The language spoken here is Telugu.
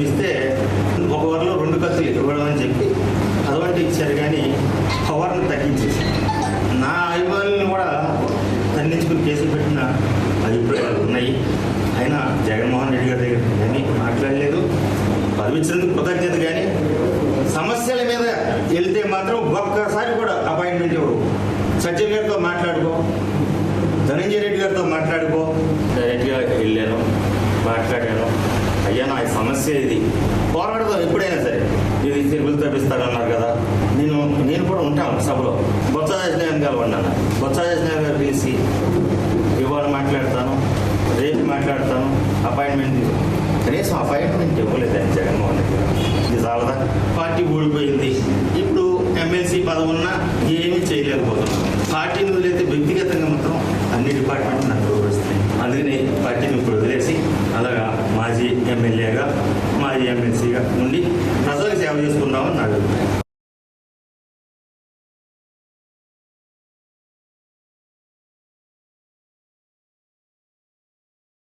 మనం ఇస్తే ఒక ఓవర్లో రెండు కత్తులు ఇవ్వడం అని చెప్పి అటువంటి ఇచ్చారు కానీ పవర్ని తగ్గించేసి నా అభిమానులను కూడా తగ్గించుకుని కేసులు పెట్టిన అభిప్రాయాలు ఉన్నాయి. అయినా జగన్మోహన్ రెడ్డి గారి దగ్గర కానీ మాట్లాడలేదు. పదవిచ్చినందుకు కృతజ్ఞత కానీ సమస్యల మీద వెళ్తే మాత్రం ఒక్కసారి కూడా అపాయింట్మెంట్ ఇవ్వడు సత్యం గారితో మాట్లాడుకో ధనంజయ రెడ్డి గారితో మాట్లాడుకో. డైరెక్ట్గా వెళ్ళాను మాట్లాడాను. అయ్యా నా సమస్య ఇది. పోరాడదాం ఎప్పుడైనా సరే. ఇది తిరుగులు తప్పిస్తారన్నారు కదా. నేను నేను కూడా ఉంటాను సభలో. బొత్స సత్యనారాయణ గారు ఉన్నాను బొత్స సత్యనారాయణ గారు పిలిచి ఇవాళ మాట్లాడతాను రేపు మాట్లాడతాను అపాయింట్మెంట్ కనీసం అపాయింట్మెంట్ ఇవ్వలేదండి జగన్మోహన్ రెడ్డి ఇది చాలదా? పార్టీ ఊడిపోయింది. ఇప్పుడు ఎమ్మెల్సీ పదవున్నా ఏమీ చేయలేకపోతున్నాం. పార్టీని వదిలేతే వ్యక్తిగతంగా మాజీ ఎమ్మెల్యేగా మాజీ ఎమ్మెల్సీగా ఉండి